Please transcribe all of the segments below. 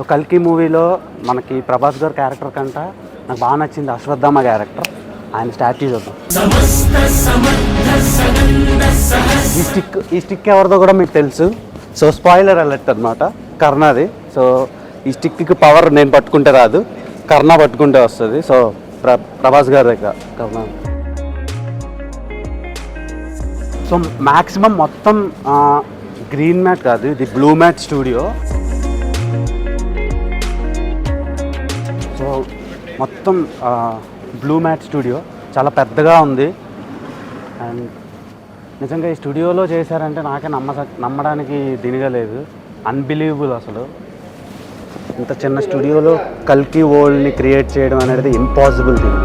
So కల్కి మూవీలో మనకి ప్రభాస్ గారు క్యారెక్టర్ కంట నాకు బాగా నచ్చింది అశ్వత్థామ క్యారెక్టర్. ఆయన స్టాట్యూ చూద్దాం. ఈ స్టిక్ ఈ స్టిక్ ఎవరిదో కూడా మీకు తెలుసు. సో స్పాయిలర్ అలర్ట్ అనమాట కర్ణది. సో ఈ స్టిక్కి పవర్ నేను పట్టుకుంటే రాదు. కర్ణ పట్టుకుంటే వస్తుంది. సో ప్ర ప్రభాస్ గారి దగ్గర కర్ణ. సో మ్యాక్సిమం మొత్తం గ్రీన్ మ్యాట్ కాదు ఇది బ్లూ మ్యాట్ స్టూడియో. సో మొత్తం బ్లూ మ్యాట్ స్టూడియో చాలా పెద్దగా ఉంది. అండ్ నిజంగా ఈ స్టూడియోలో చేశారంటే నాకే నమ్మ నమ్మడానికి దినిగా లేదు. అన్బిలీవబుల్ అసలు. ఇంత చిన్న స్టూడియోలో కల్కి వరల్డ్ని క్రియేట్ చేయడం అనేది ఇంపాసిబుల్ థింగ్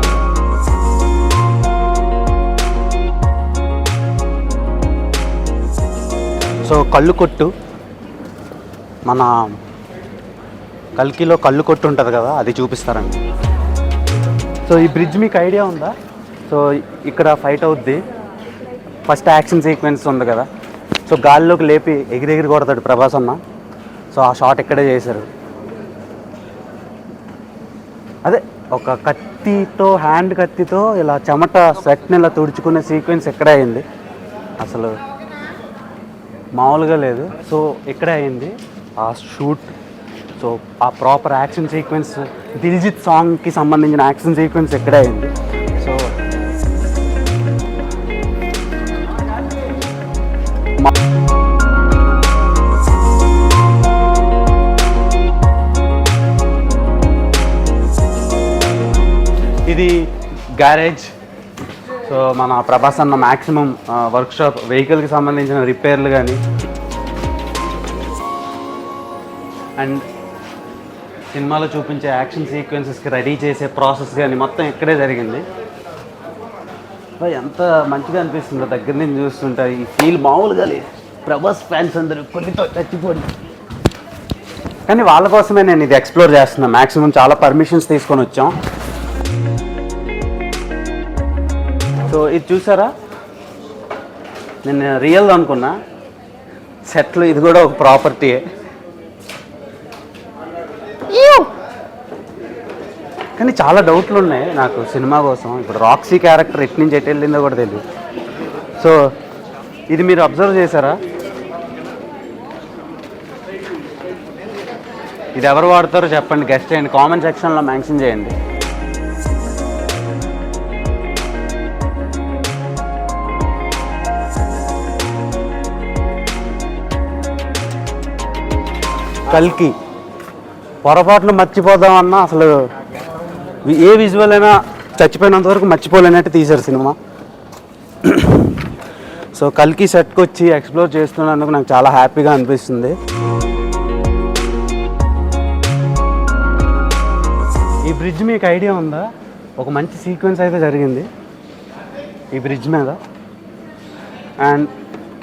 సో కళ్ళు కొట్టు. మన కల్కిలో కళ్ళు కొట్టు ఉంటుంది కదా అది చూపిస్తారండి. సో ఈ బ్రిడ్జ్ మీకు ఐడియా ఉందా? సో ఇక్కడ ఫైట్ అవుద్ది. ఫస్ట్ యాక్షన్ సీక్వెన్స్ ఉంది కదా. సో గాల్లోకి లేపి ఎగిరెగిరి కొడతాడు ప్రభాస్ అన్న. సో ఆ షాట్ ఇక్కడే చేశారు. అదే ఒక కత్తితో హ్యాండ్ కత్తితో ఇలా చెమట స్వెట్ని ఇలా తుడుచుకునే సీక్వెన్స్ ఎక్కడే అయింది. అసలు మామూలుగా లేదు. సో ఇక్కడే అయింది. ఆ షూట్ సో ఆ ప్రాపర్ యాక్షన్ సీక్వెన్స్ దిల్జిత్ సాంగ్కి సంబంధించిన యాక్షన్ సీక్వెన్స్ ఇక్కడే అయింది సో మా- ఇది గ్యారేజ్ సో మన ప్రభాస్ అన్న మ్యాక్సిమం వర్క్షాప్ వెహికల్కి సంబంధించిన రిపేర్లు కానీ అండ్ సినిమాలో చూపించే యాక్షన్ సీక్వెన్సెస్కి రెడీ చేసే ప్రాసెస్ కానీ మొత్తం ఇక్కడే జరిగింది. ఎంత మంచిగా అనిపిస్తుందో దగ్గర నుంచి చూస్తుంటే ఈ ఫీల్ మామూలుగా లేదు. ప్రభాస్ ఫ్యాన్స్ అందరూ కొన్నితో చచ్చిపోండి కానీ వాళ్ళ కోసమే నేను ఇది ఎక్స్ప్లోర్ చేస్తున్నాను మ్యాక్సిమం చాలా పర్మిషన్స్ తీసుకొని వచ్చాం. సో ఇది చూసారా? నేను రియల్ అనుకున్నా. సెట్లు ఇది కూడా ఒక ప్రాపర్టీయే కానీ చాలా డౌట్లు ఉన్నాయి. నాకు సినిమా కోసం. ఇప్పుడు రాక్సీ క్యారెక్టర్ ఎట్ నుంచి ఎటు వెళ్ళిందో కూడా తెలియదు సో ఇది మీరు అబ్జర్వ్ చేశారా? ఇది ఎవరు వాడతారో చెప్పండి. గెస్ట్ చేయండి. కామెంట్ సెక్షన్లో మెన్షన్ చేయండి. కల్కి. పొరపాటున మర్చిపోదామన్నా అసలు ఏ విజువల్ అయినా చచ్చిపోయినంత వరకు మర్చిపోలేనట్టు తీశారు సినిమా. సో కల్కి సెట్కి వచ్చి ఎక్స్ప్లోర్ చేస్తున్నందుకు నాకు చాలా హ్యాపీగా అనిపిస్తుంది. ఈ బ్రిడ్జ్ మీకు ఐడియా ఉందా? ఒక మంచి సీక్వెన్స్ అయితే జరిగింది. ఈ బ్రిడ్జ్ మీద. అండ్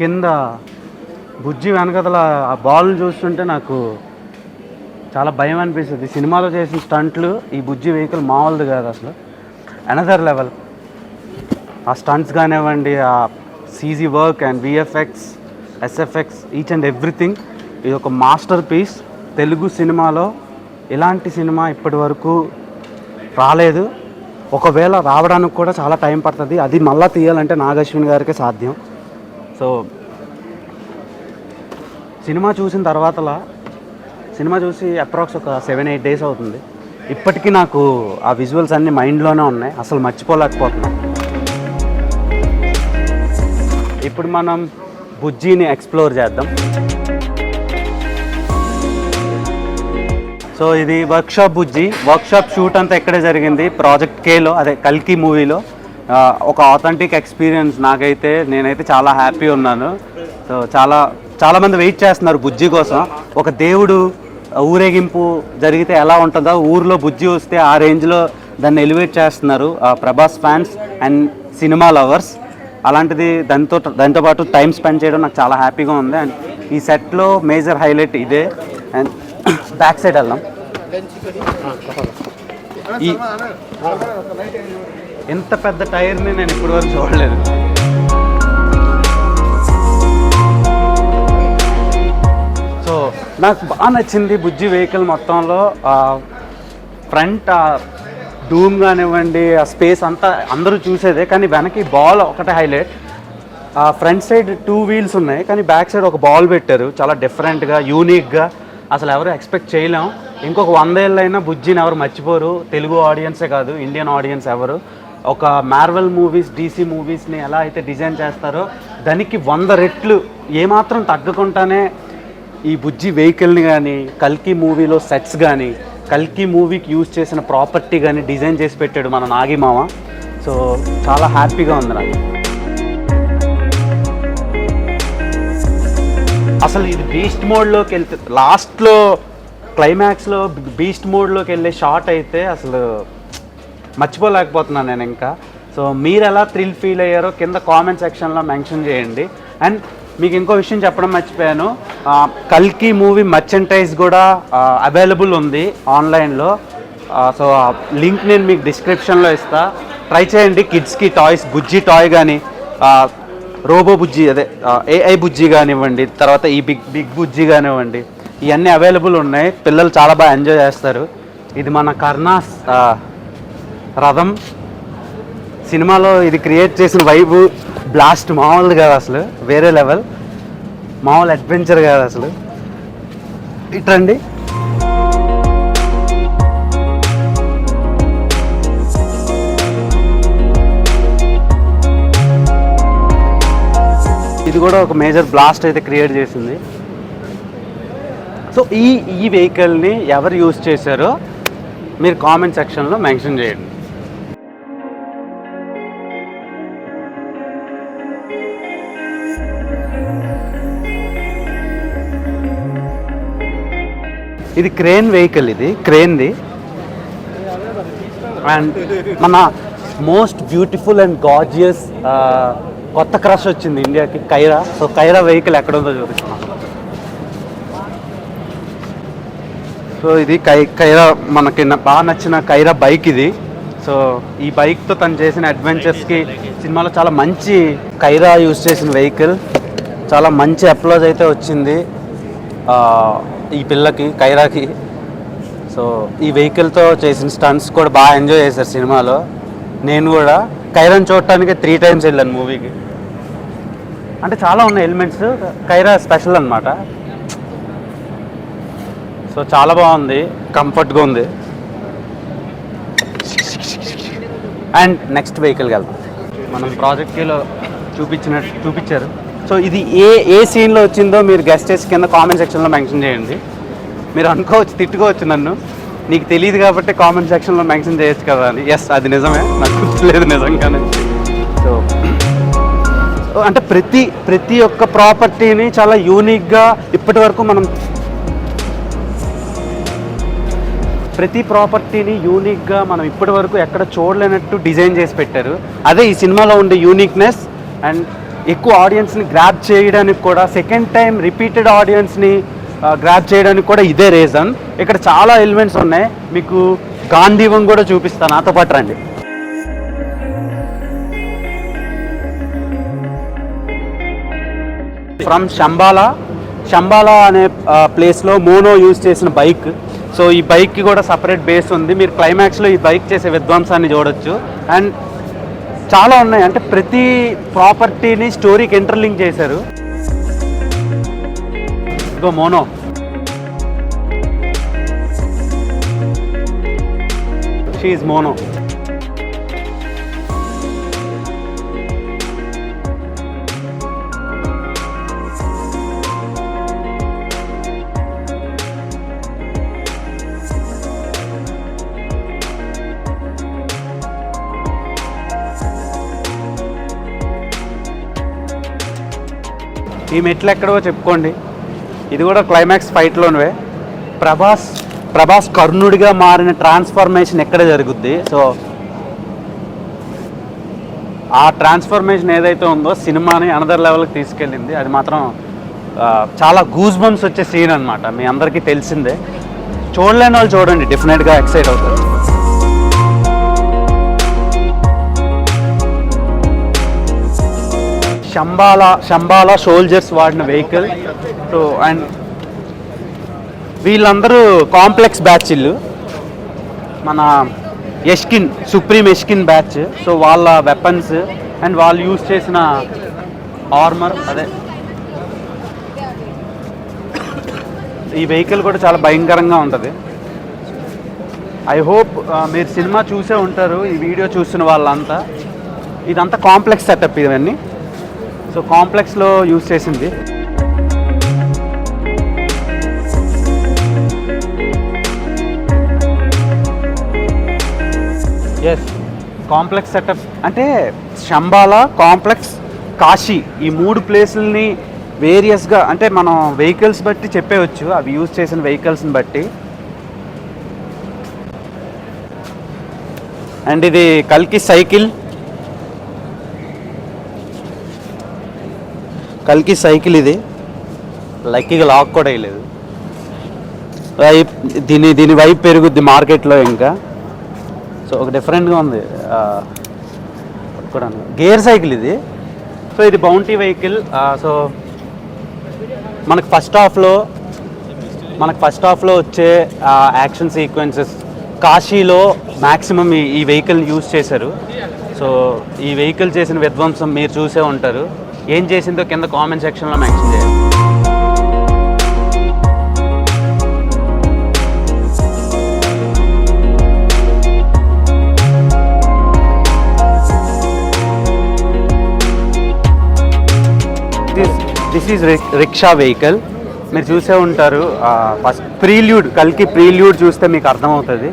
కింద బుజ్జి వెనకతల ఆ బాల్ని చూస్తుంటే నాకు చాలా భయం అనిపిస్తుంది. సినిమాలో చేసిన స్టంట్లు ఈ బుజ్జి వెహికల్ మామూలుది కాదు అసలు. అనదర్ లెవెల్ ఆ స్టంట్స్ కానివ్వండి ఆ CG work and VFX SFX each and everything ఇది ఒక మాస్టర్ పీస్ తెలుగు సినిమాలో ఇలాంటి సినిమా ఇప్పటి వరకు రాలేదు. ఒకవేళ రావడానికి కూడా చాలా టైం పడుతుంది. అది మళ్ళీ తీయాలంటే నాగశ్విన్ గారికే సాధ్యం. సో సినిమా చూసిన తర్వాతలా సినిమా చూసి అప్రాక్స్ ఒక సెవెన్ ఎయిట్ డేస్ అవుతుంది. ఇప్పటికీ నాకు ఆ విజువల్స్ అన్నీ మైండ్లోనే ఉన్నాయి. అసలు మర్చిపోలేకపోతున్నాను ఇప్పుడు మనం బుజ్జిని ఎక్స్ప్లోర్ చేద్దాం. సో ఇది వర్క్షాప్ బుజ్జి. వర్క్షాప్ షూట్ అంతా ఎక్కడే జరిగింది. ప్రాజెక్ట్ కేలో అదే కల్కి మూవీలో. ఒక ఆథెంటిక్ ఎక్స్పీరియన్స్ నాకైతే నేనైతే చాలా హ్యాపీ ఉన్నాను. సో చాలా చాలామంది వెయిట్ చేస్తున్నారు బుజ్జి కోసం. ఒక దేవుడు ఊరేగింపు జరిగితే ఎలా ఉంటుందో ఊర్లో బుజ్జి వస్తే ఆ రేంజ్లో దాన్ని ఎలివేట్ చేస్తున్నారు ఆ Prabhas fans and cinema lovers. అలాంటిది దాంతో దాంతో పాటు టైం స్పెండ్ చేయడం నాకు చాలా హ్యాపీగా ఉంది. అండ్ ఈ సెట్లో మేజర్ హైలైట్ ఇదే. అండ్ బ్యాక్ సైడ్ వెళ్దాం. ఈ ఎంత పెద్ద టైర్ని నేను ఇప్పటి వరకు చూడలేదు. సో నాకు బాగా నచ్చింది బుజ్జి వెహికల్ మొత్తంలో ఫ్రంట్ డూమ్ కానివ్వండి ఆ స్పేస్ అంతా అందరూ చూసేదే కానీ వెనక్కి బాల్ ఒకటే హైలైట్. ఆ ఫ్రంట్ సైడ్ టూ వీల్స్ ఉన్నాయి కానీ బ్యాక్ సైడ్ ఒక బాల్ పెట్టారు చాలా డిఫరెంట్గా యూనిక్గా. అసలు ఎవరు ఎక్స్పెక్ట్ చేయలేం. ఇంకొక వంద ఏళ్ళైనా బుజ్జిని ఎవరు మర్చిపోరు. తెలుగు ఆడియన్సే కాదు ఇండియన్ ఆడియన్స్ ఎవరు. ఒక మార్వెల్ మూవీస్ డీసీ మూవీస్ని ఎలా అయితే డిజైన్ చేస్తారో దానికి వంద రెట్లు ఏమాత్రం తగ్గకుండానే ఈ బుజ్జి వెహికల్ని కానీ కల్కి మూవీలో సెట్స్ కానీ కల్కి మూవీకి యూజ్ చేసిన ప్రాపర్టీ కానీ డిజైన్ చేసి పెట్టాడు మన నాగిమామ సో చాలా హ్యాపీగా ఉంది నాకు. అసలు ఇది బీస్ట్ మోడ్లోకి వెళ్తే లాస్ట్లో క్లైమాక్స్లో బీస్ట్ మోడ్లోకి వెళ్ళే షాట్ అయితే అసలు మర్చిపోలేకపోతున్నాను నేను ఇంకా. సో మీరు ఎలా థ్రిల్ ఫీల్ అయ్యారో కింద కామెంట్ సెక్షన్లో మెన్షన్ చేయండి. అండ్ మీకు ఇంకో విషయం చెప్పడం మర్చిపోయాను. కల్కి మూవీ మర్చెంటైజ్ కూడా అవైలబుల్ ఉంది ఆన్లైన్లో. సో ఆ లింక్ నేను మీకు డిస్క్రిప్షన్లో ఇస్తా. ట్రై చేయండి కిడ్స్కి టాయ్స్ బుజ్జి టాయ్ కానీ రోబో బుజ్జి అదే ఏఐ బుజ్జి కానివ్వండి తర్వాత ఈ బిగ్ బిగ్ బుజ్జి కానివ్వండి ఇవన్నీ అవైలబుల్ ఉన్నాయి. పిల్లలు చాలా బాగా ఎంజాయ్ చేస్తారు. ఇది మన కర్ణాస్ రథం. సినిమాలో ఇది క్రియేట్ చేసిన వైబు బ్లాస్ట్ మామూలు కాదు అసలు వేరే లెవెల్. మామూలు అడ్వెంచర్ కాదు అసలు. ఇట్రండి. ఇది కూడా ఒక మేజర్ బ్లాస్ట్ అయితే క్రియేట్ చేసింది. సో ఈ ఈ వెహికల్ని ఎవరు యూజ్ చేశారో మీరు కామెంట్ సెక్షన్లో మెన్షన్ చేయండి. ఇది క్రేన్ వెహికల్ ఇది క్రేన్ది. అండ్ మన మోస్ట్ బ్యూటిఫుల్ అండ్ గాజియస్ కొత్త క్రష్ వచ్చింది ఇండియాకి కైరా. సో కైరా వెహికల్ ఎక్కడ ఉందో చూపిస్తున్నాం. సో ఇది కై కైరా మనకి బాగా నచ్చిన కైరా బైక్ ఇది. సో ఈ బైక్తో తను చేసిన అడ్వెంచర్స్కి సినిమాలో చాలా మంచి కైరా యూజ్ చేసిన వెహికల్ చాలా మంచి అప్లోజ్ అయితే వచ్చింది. ఈ పిల్లకి కైరాకి. సో ఈ వెహికల్తో చేసిన స్టంట్స్ కూడా బాగా ఎంజాయ్ చేశారు సినిమాలో. నేను కూడా కైరాని చూడటానికి త్రీ టైమ్స్ వెళ్ళాను మూవీకి అంటే చాలా ఉన్నాయి ఎలిమెంట్స్ కైరా స్పెషల్ అనమాట సో చాలా బాగుంది. కంఫర్ట్గా ఉంది. అండ్ నెక్స్ట్ వెహికల్కి వెళ్తాం మనం ప్రాజెక్ట్లో చూపించినట్టు చూపించారు. సో ఇది ఏ ఏ సీన్లో వచ్చిందో మీరు గెస్ట్ చేసి కింద కామెంట్ సెక్షన్లో మెన్షన్ చేయండి. మీరు అనుకోవచ్చు తిట్టుకోవచ్చు నన్ను. నీకు తెలియదు కాబట్టి కామెంట్ సెక్షన్లో మెన్షన్ చేయొచ్చు కదా అని. ఎస్ అది నిజమే. నాకు గుర్తులేదు నిజంగానే. సో సో అంటే ప్రతి ప్రతి ఒక్క ప్రాపర్టీని చాలా యూనిక్గా ఇప్పటి వరకు మనం ప్రతి ప్రాపర్టీని యూనిక్గా మనం ఇప్పటి వరకు ఎక్కడ చూడలేనట్టు డిజైన్ చేసి పెట్టారు. అదే ఈ సినిమాలో ఉండే యూనిక్నెస్ అండ్ ఎక్కువ ఆడియన్స్ని గ్రాప్ చేయడానికి కూడా సెకండ్ టైం రిపీటెడ్ ఆడియన్స్ని గ్రాప్ చేయడానికి కూడా ఇదే రీజన్ ఇక్కడ చాలా ఎలిమెంట్స్ ఉన్నాయి. మీకు గాంధీవం కూడా చూపిస్తాను నాతో పాటు రండి. ఫ్రమ్ శంబాలా శంబాలా అనే ప్లేస్లో మోనో యూజ్ చేసిన బైక్ సో ఈ బైక్కి కూడా సపరేట్ బేస్ ఉంది. మీరు క్లైమాక్స్లో ఈ బైక్ చేసే విధ్వంసాన్ని చూడొచ్చు. అండ్ చాలా ఉన్నాయి. అంటే ప్రతి ప్రాపర్టీని స్టోరీకి ఇంటర్లింక్ చేశారు. ఇదిగో మోనో. షీఈ్ మోనో ఈ మెట్లు ఎక్కడో చెప్పుకోండి. ఇది కూడా క్లైమాక్స్ ఫైట్లోనివే ప్రభాస్ ప్రభాస్ కర్ణుడిగా మారిన ట్రాన్స్ఫర్మేషన్ ఎక్కడ జరుగుద్ది? సో ఆ ట్రాన్స్ఫర్మేషన్ ఏదైతే ఉందో సినిమాని అనదర్ లెవెల్కి తీసుకెళ్ళింది. అది మాత్రం చాలా గూజ్ బంప్స్ వచ్చే సీన్ అనమాట మీ అందరికీ తెలిసిందే. చూడలేని వాళ్ళు చూడండి డెఫినెట్గా ఎక్సైట్ అవుతారు. శంబాలా శంబాలా సోల్జర్స్ వాడిన వెహికల్ సో అండ్ వీళ్ళందరూ కాంప్లెక్స్ బ్యాచ్ ఇల్లు. మన Yaskin supreme Yaskin batch so వాళ్ళ వెపన్స్ అండ్ వాళ్ళు యూజ్ చేసిన ఆర్మర్ అదే. ఈ వెహికల్ కూడా చాలా భయంకరంగా ఉంటుంది. ఐ హోప్ uh, మీరు సినిమా చూసే ఉంటారు ఈ వీడియో చూస్తున్న వాళ్ళంతా. ఇదంతా కాంప్లెక్స్ సెటప్ ఇవన్నీ. సో కాంప్లెక్స్లో యూజ్ చేసింది. ఎస్ కాంప్లెక్స్ సెటప్ అంటే శంబాలా కాంప్లెక్స్ కాశీ ఈ మూడు ప్లేసుల్ని వేరియస్గా అంటే మనం వెహికల్స్ బట్టి చెప్పేవచ్చు అవి యూజ్ చేసిన వెహికల్స్ని బట్టి. అండ్ ఇది కల్కి సైకిల్. కల్కి సైకిల్ ఇది. లక్కీగా లాక్ కూడా వేయలేదు. దీని దీని వైపు పెరుగుద్ది మార్కెట్లో ఇంకా. సో ఒక డిఫరెంట్గా ఉంది. పట్టుకోవడానికి గేర్ సైకిల్ ఇది. సో ఇది బౌంటీ వెహికల్. సో మనకు ఫస్ట్ హాఫ్లో మనకు ఫస్ట్ హాఫ్లో వచ్చే యాక్షన్ సీక్వెన్సెస్ కాశీలో మ్యాక్సిమం ఈ ఈ వెహికల్ యూజ్ చేశారు. సో ఈ వెహికల్ చేసిన విధ్వంసం మీరు చూసే ఉంటారు. ఏం చేసిందో కింద కామెంట్ సెక్షన్లో మెన్షన్ చేయాలి దిస్ ఈజ్ రిక్షా వెహికల్ మీరు చూసే ఉంటారు ఫస్ట్ ప్రీల్యూడ్ కల్కి ప్రీల్యూడ్ చూస్తే మీకు అర్థమవుతుంది.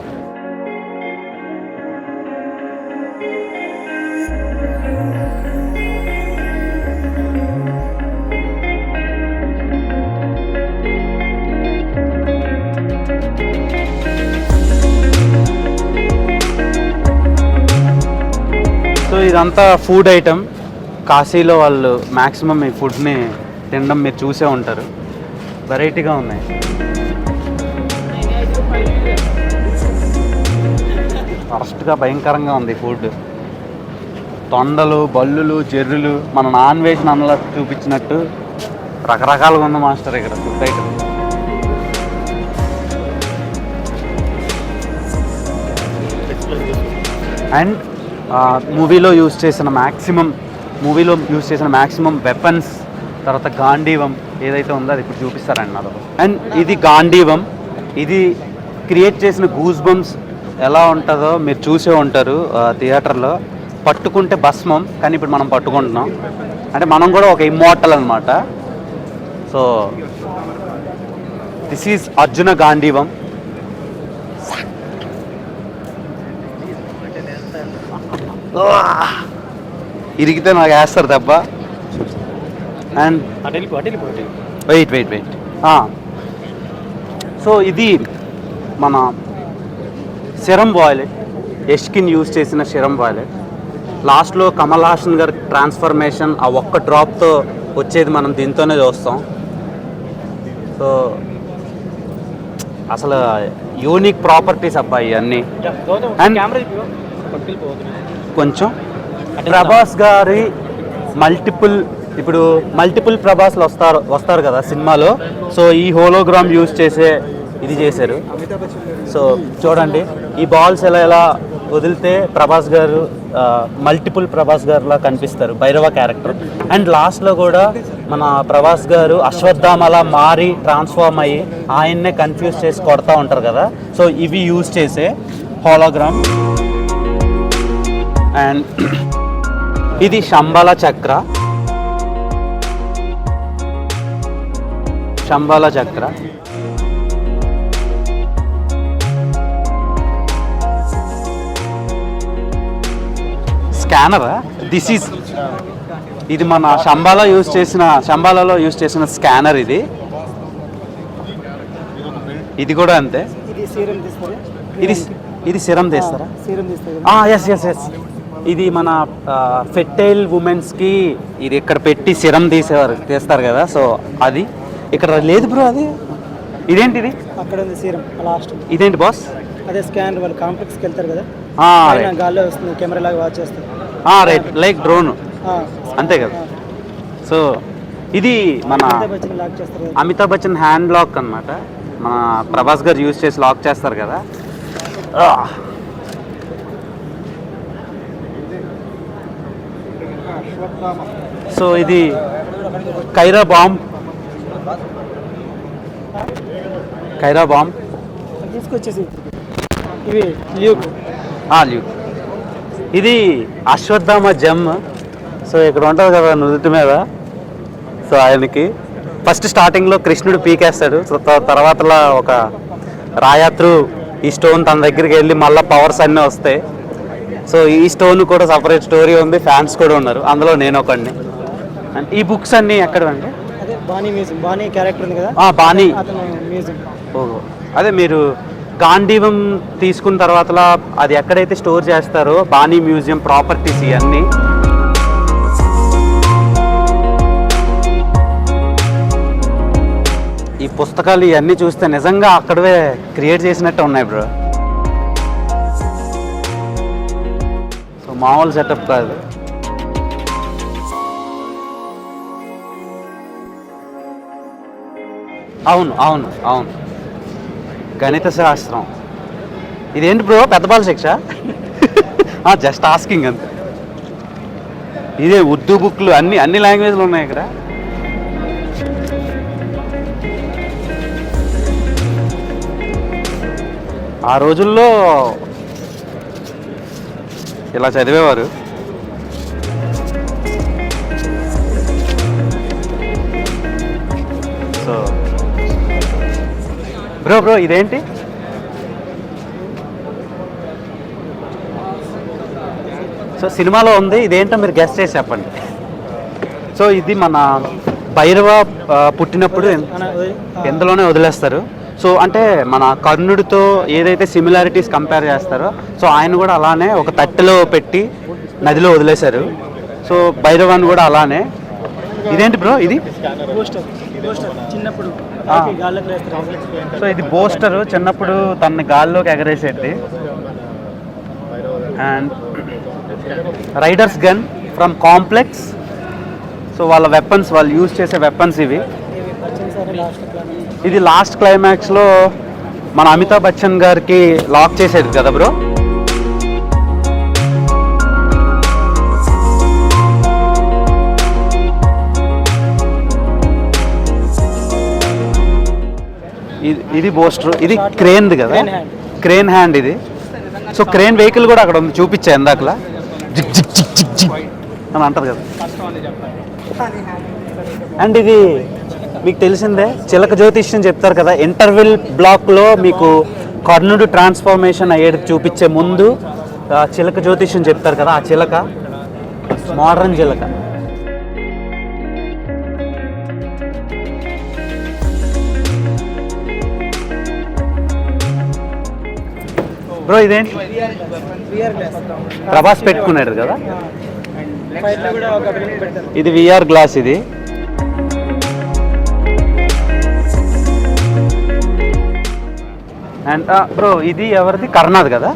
ఇదంతా ఫుడ్ ఐటమ్ కాశీలో వాళ్ళు మ్యాక్సిమం ఈ ఫుడ్ని తినడం మీరు చూసే ఉంటారు. వెరైటీగా ఉన్నాయి. ఫస్ట్గా భయంకరంగా ఉంది ఫుడ్ తొండలు బల్లులు చెర్రులు మన నాన్ వెజ్ నన్నలా చూపించినట్టు రకరకాలుగా ఉంది మాస్టర్ ఇక్కడ ఫుడ్ ఐటమ్ అండ్ మూవీలో యూజ్ చేసిన మ్యాక్సిమం మూవీలో యూజ్ చేసిన మ్యాక్సిమం వెపన్స్ తర్వాత గాంధీవం ఏదైతే ఉందో అది ఇప్పుడు చూపిస్తారండి నాలో. అండ్ ఇది గాంధీవం ఇది క్రియేట్ చేసిన గూస్ బంప్స్ ఎలా ఉంటుందో మీరు చూసే ఉంటారు థియేటర్లో పట్టుకుంటే భస్మం కానీ ఇప్పుడు మనం పట్టుకుంటున్నాం. అంటే మనం కూడా ఒక ఇమ్మోటల్ అనమాట సో దిస్ ఈజ్ అర్జున గాంధీవం ఇరిగితే నాకు వేస్తారు దెబ్బ. And wait wait wait so ఇది మన సిరం బాయిలెట్ ఎష్కిన్ యూజ్ చేసిన సిరం బాయిలెట్ లాస్ట్లో కమల్ హాసన్ గారి ట్రాన్స్ఫర్మేషన్ ఆ ఒక్క డ్రాప్తో వచ్చేది మనం దీంతోనే చూస్తాం. సో అసలు యూనిక్ ప్రాపర్టీస్ అబ్బాయి అన్నీ And- కొంచెం. ప్రభాస్ గారి మల్టిపుల్ ఇప్పుడు మల్టిపుల్ ప్రభాస్లు వస్తారు వస్తారు కదా సినిమాలో. సో ఈ హోలోగ్రామ్ యూజ్ చేసే ఇది చేశారు. సో చూడండి ఈ బాల్స్ ఎలా ఎలా వదిలితే ప్రభాస్ గారు మల్టిపుల్ ప్రభాస్ గారులా కనిపిస్తారు భైరవ క్యారెక్టర్. అండ్ లాస్ట్లో కూడా మన ప్రభాస్ గారు అశ్వత్థామలా మారి ట్రాన్స్ఫార్మ్ అయ్యి ఆయన్నే కన్ఫ్యూజ్ చేసి కొడతా ఉంటారు కదా. సో ఇవి యూజ్ చేసే హోలోగ్రామ్. అండ్ ఇది శంబాల చక్ర. శంబాల చక్ర. స్కానరా దిస్ ఈజ్ ఇది మన శంబాలా యూజ్ చేసిన శంబాలలో యూజ్ చేసిన స్కానర్ ఇది. ఇది కూడా అంతే. ఇది ఇది సీరం తీస్తారు? ఎస్ ఎస్ ఎస్ ఇది మన ఫెట్టైల్ ఉమెన్స్కి ఇది ఇక్కడ పెట్టి సిరం తీసేవారు తీస్తారు కదా సో అది. ఇక్కడ లేదు బ్రో అది. ఇదేంటిది? అక్కడ ఉంది సీరం లాస్ట్. ఇదేంటి బాస్? అదే స్కాన్ వాళ్ళు కాంప్లెక్స్కి వెళ్తారు కదా. గాల్లో వస్తుంది కెమెరా లాగా వాచ్ చేస్తారు రైట్ లైక్ డ్రోన్ అంతే కదా. సో ఇది మన అమితాబ్ బచ్చన్ హ్యాండ్ లాక్ అన్నమాట. మన ప్రభాస్ గారు యూజ్ చేసి లాక్ చేస్తారు కదా. సో ఇది కైరా బాంబ్. కైరా బాంబ్. తీసుకొచ్చేసి. ఇవి ల్యూక్. ఆ, ల్యూక్. ఇది అశ్వత్థామ జమ్. సో ఇక్కడ ఉంటుంది కదా నుదుటి మీద. సో ఆయనకి ఫస్ట్ స్టార్టింగ్లో కృష్ణుడు పీకేస్తాడు. సో త- తర్వాతలా ఒక రాయాత్రు ఈ స్టోన్ తన దగ్గరికి వెళ్ళి మళ్ళీ పవర్స్ అన్నీ వస్తాయి. సో ఈ స్టోన్ కూడా సపరేట్ స్టోరీ ఉంది ఫ్యాన్స్ కూడా ఉన్నారు. అందులో నేను ఒకడిని. అండ్ ఈ బుక్స్ అన్నీ ఎక్కడవండి? అదే బానీ మ్యూజియం బానీ క్యారెక్టర్ ఉంది కదా? మ్యూజియం. ఓహో. అదే మీరు గాంధీవం తీసుకున్న తర్వాత అది ఎక్కడైతే స్టోర్ చేస్తారో బానీ మ్యూజియం ప్రాపర్టీస్ ఇవన్నీ. ఈ పుస్తకాలు ఇవన్నీ చూస్తే నిజంగా అక్కడే క్రియేట్ చేసినట్టు ఉన్నాయి బ్రో మామూలు సెటప్ కాదు. అవును అవును అవును. గణిత శాస్త్రం. ఇదేంటి బ్రో పెద్దపాల శిక్ష? జస్ట్ ఆస్కింగ్ అంతే. ఇదే ఉర్దూ బుక్లు అన్ని అన్ని లాంగ్వేజ్లు ఉన్నాయి ఇక్కడ. ఆ రోజుల్లో ఇలా చదివేవారు. సో బ్రో బ్రో ఇదేంటి? సో సినిమాలో ఉంది ఇదేంటో మీరు గెస్ట్ చేసి చెప్పండి. సో ఇది మన భైరవ పుట్టినప్పుడు ఎందులోనే వదిలేస్తారు? సో అంటే మన కర్ణుడితో ఏదైతే సిమిలారిటీస్ కంపేర్ చేస్తారో సో ఆయన కూడా అలానే ఒక తట్టెలో పెట్టి నదిలో వదిలేశారు. సో భైరవాన్ని కూడా అలానే. ఇదేంటి బ్రో ఇది? సో ఇది బోస్టర్. చిన్నప్పుడు తన గాల్లోకి ఎగరేసేది. And riders gun from complex. So వాళ్ళ వెపన్స్ వాళ్ళు యూజ్ చేసే వెపన్స్ ఇవి. ఇది లాస్ట్ క్లైమాక్స్లో మన అమితాబ్ బచ్చన్ గారికి లాక్ చేసేది కదా బ్రో ఇది ఇది బోస్టర్ ఇది క్రేన్ది కదా. క్రేన్ హ్యాండ్ ఇది. సో క్రేన్ వెహికల్ కూడా అక్కడ ఉంది చూపించా ఇందాకలా. అని అంటారు కదా. అండ్ ఇది మీకు తెలిసిందే చిలక జ్యోతిష్యం చెప్తారు కదా ఇంటర్వెల్ బ్లాక్లో మీకు కర్ణుడు ట్రాన్స్ఫర్మేషన్ అయ్యేది చూపించే ముందు చిలక జ్యోతిష్యం చెప్తారు కదా ఆ చిలక మోడర్న్ చిలక. బ్రో ఇదేంటి? ప్రభాస్ పెట్టుకున్నాడు కదా? ఇది విఆర్ గ్లాస్ ఇది. అండ్ బ్రో ఇది ఎవరిది? కర్ణాది కదా?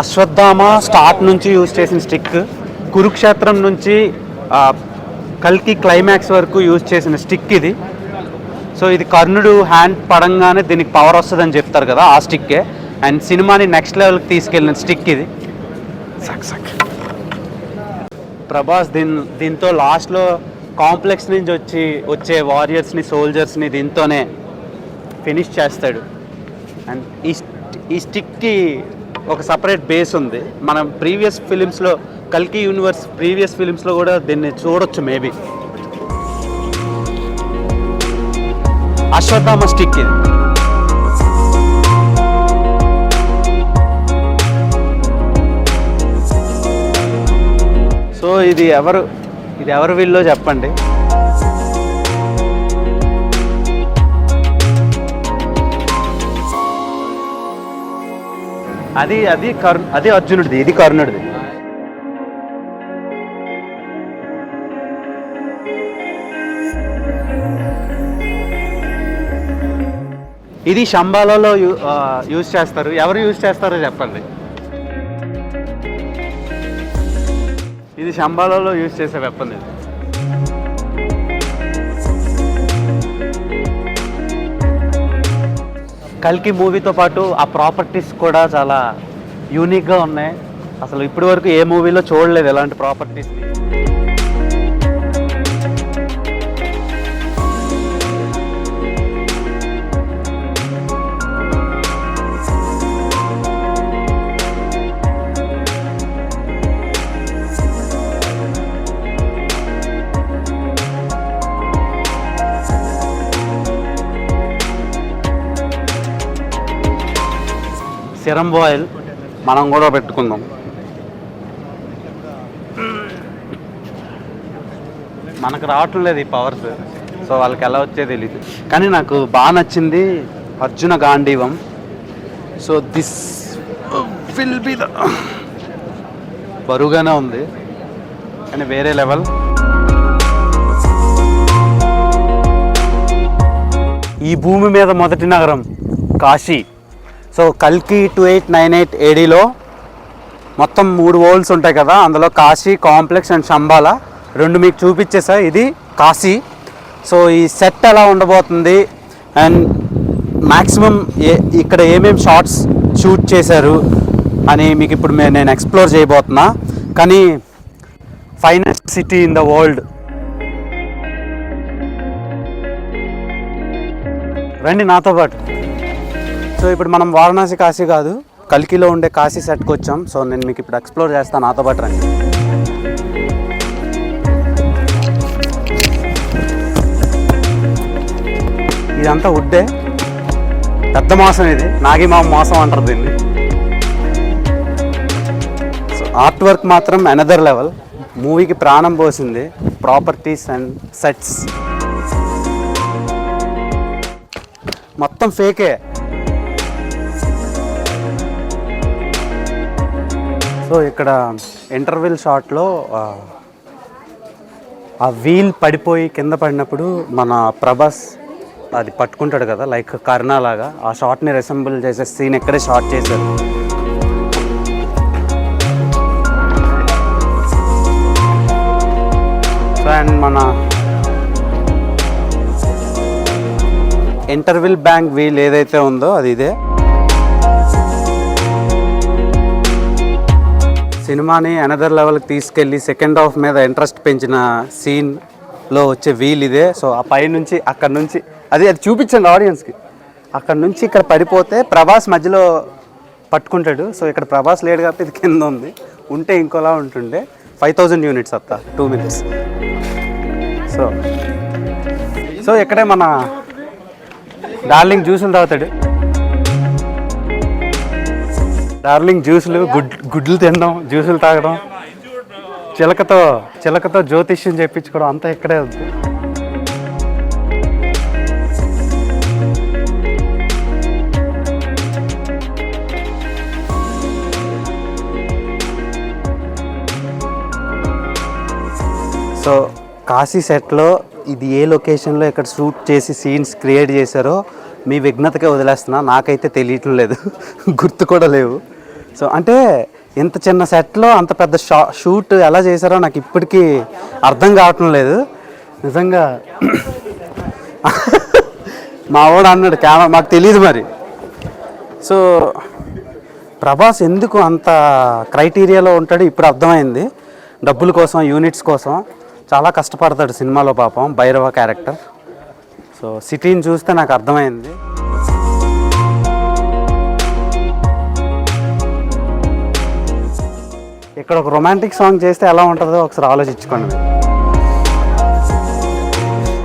అశ్వత్థామ స్టార్ట్ నుంచి యూజ్ చేసిన స్టిక్ కురుక్షేత్రం నుంచి కల్కి క్లైమాక్స్ వరకు యూజ్ చేసిన స్టిక్ ఇది. సో ఇది కర్ణుడు హ్యాండ్ పడంగానే దీనికి పవర్ వస్తుందని చెప్తారు కదా ఆ స్టిక్కే. అండ్ సినిమాని నెక్స్ట్ లెవెల్కి తీసుకెళ్ళిన స్టిక్ ఇది. సక్ సక్. ప్రభాస్ దీని దీంతో లాస్ట్లో కాంప్లెక్స్ నుంచి వచ్చి వచ్చే వారియర్స్ని సోల్జర్స్ని దీంతోనే ఫినిష్ చేస్తాడు. అండ్ ఈ ఈ స్టిక్కి ఒక సపరేట్ బేస్ ఉంది. మనం ప్రీవియస్ ఫిలిమ్స్లో కల్కి యూనివర్స్ ప్రీవియస్ ఫిలిమ్స్లో కూడా దీన్ని చూడొచ్చు మేబీ అశ్వత్థామ స్టిక్ ఇది. సో ఇది ఎవరు ఇది ఎవరు వీళ్ళో చెప్పండి? అది అది కర్ణ అది అర్జునుడిది ఇది కర్ణుడిది. ఇది శంబాలలో యూజ్ చేస్తారు. ఎవరు యూజ్ చేస్తారో చెప్పండి. ఇది శంబాలలో యూజ్ చేసే వెపన్ ఇది. కల్కి మూవీతో పాటు ఆ ప్రాపర్టీస్ కూడా చాలా యూనిక్గా ఉన్నాయి. అసలు ఇప్పటి వరకు ఏ మూవీలో చూడలేదు ఎలాంటి ప్రాపర్టీస్. సిరం ఆయిల్ మనం కూడా పెట్టుకుందాం. మనకు రావటం లేదు ఈ పవర్స్ సో. వాళ్ళకి ఎలా వచ్చే తెలియదు కానీ నాకు బాగా నచ్చింది Arjuna Gandivam. So this will be the బరువుగానే ఉంది. కానీ వేరే లెవెల్. ఈ భూమి మీద మొదటి నగరం కాశీ. సో కల్కి టూ ఎయిట్ నైన్ ఎయిట్ ఏడీలో మొత్తం మూడు హోల్స్ ఉంటాయి కదా అందులో కాశీ కాంప్లెక్స్ అండ్ షంబాల రెండు మీకు చూపించేసా ఇది కాశీ. సో ఈ సెట్ ఎలా ఉండబోతుంది? అండ్ మ్యాక్సిమం ఏ ఇక్కడ ఏమేమి షార్ట్స్ షూట్ చేశారు అని మీకు ఇప్పుడు నేను ఎక్స్ప్లోర్ చేయబోతున్నా. కానీ finest city in the world. రండి నాతో పాటు. సో ఇప్పుడు మనం వారణాసి కాశీ కాదు కల్కిలో ఉండే కాశీ సెట్కి వచ్చాం. సో నేను మీకు ఇప్పుడు ఎక్స్ప్లోర్ చేస్తాను నాతో పాటు రండి. ఇదంతా వుడ్డే పెద్ద మాసం ఇది. నాగి మామ మోసం అంటారు దీన్ని. సో ఆర్ట్ వర్క్ మాత్రం అనదర్ లెవెల్ మూవీకి ప్రాణం పోసింది. ప్రాపర్టీస్ అండ్ సెట్స్ మొత్తం ఫేకే సో ఇక్కడ ఇంటర్వెల్ షాట్లో ఆ వీల్ పడిపోయి కింద పడినప్పుడు మన ప్రభాస్ అది పట్టుకుంటాడు కదా లైక్ కర్ణ లాగా ఆ షాట్ని రెసెంబుల్ చేసే సీన్ ఎక్కడే షాట్ చేశారు. సో అండ్ మన ఇంటర్విల్ బ్యాంక్ వీల్ ఏదైతే ఉందో అది ఇదే. సినిమాని అనదర్ లెవెల్కి తీసుకెళ్ళి సెకండ్ హాఫ్ మీద ఇంట్రెస్ట్ పెంచిన సీన్లో వచ్చే వీల్ ఇదే. సో ఆ పై నుంచి అక్కడ నుంచి అది అది చూపించండి ఆడియన్స్కి అక్కడ నుంచి ఇక్కడ పడిపోతే ప్రభాస్ మధ్యలో పట్టుకుంటాడు. సో ఇక్కడ ప్రభాస్ లేడు కాబట్టి ఇది కింద ఉంది. ఉంటే ఇంకోలా ఉంటుండే. ఫైవ్ థౌజండ్ యూనిట్స్ అత్త. టూ మినిట్స్ సో సో ఇక్కడే మన డార్లింగ్ జ్యూసులు తాగుతాడు. డార్లింగ్ జ్యూసులు గుడ్ గుడ్లు తినడం జ్యూసులు తాగడం. చిలకతో చిలకతో జ్యోతిష్యం చెప్పించుకోవడం అంతా ఇక్కడే ఉంది. సో కాశీ సెట్లో ఇది ఏ లొకేషన్లో ఇక్కడ షూట్ చేసి సీన్స్ క్రియేట్ చేశారో మీ విఘ్నతకే వదిలేస్తున్నా. నాకైతే తెలియటం లేదు. గుర్తు కూడా లేవు. సో అంటే ఇంత చిన్న సెట్లో అంత పెద్ద షా షూట్ ఎలా చేశారో నాకు ఇప్పటికీ అర్థం కావటం లేదు. నిజంగా మా వాడు అన్నాడు కెమెరా మాకు తెలియదు మరి. సో ప్రభాస్ ఎందుకు అంత క్రైటీరియాలో ఉంటాడో ఇప్పుడు అర్థమైంది. డబ్బుల కోసం యూనిట్స్ కోసం చాలా కష్టపడతాడు సినిమాలో పాపం భైరవ క్యారెక్టర్. సో సిటీని చూస్తే నాకు అర్థమైంది. ఇక్కడ ఒక రొమాంటిక్ సాంగ్ చేస్తే ఎలా ఉంటుందో ఒకసారి ఆలోచించుకోండి.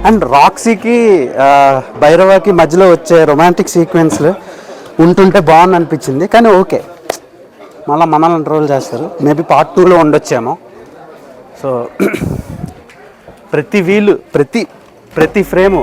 అండ్ రాక్సీకి భైరవకి మధ్యలో వచ్చే రొమాంటిక్ సీక్వెన్స్లు ఉంటుంటే బాగుంది అనిపించింది కానీ ఓకే. మళ్ళీ మనల్ని ట్రోల్ చేస్తారు. మేబీ పార్ట్ టూలో ఉండొచ్చేమో. సో ప్రతి వీలు ప్రతి ప్రతి ఫ్రేము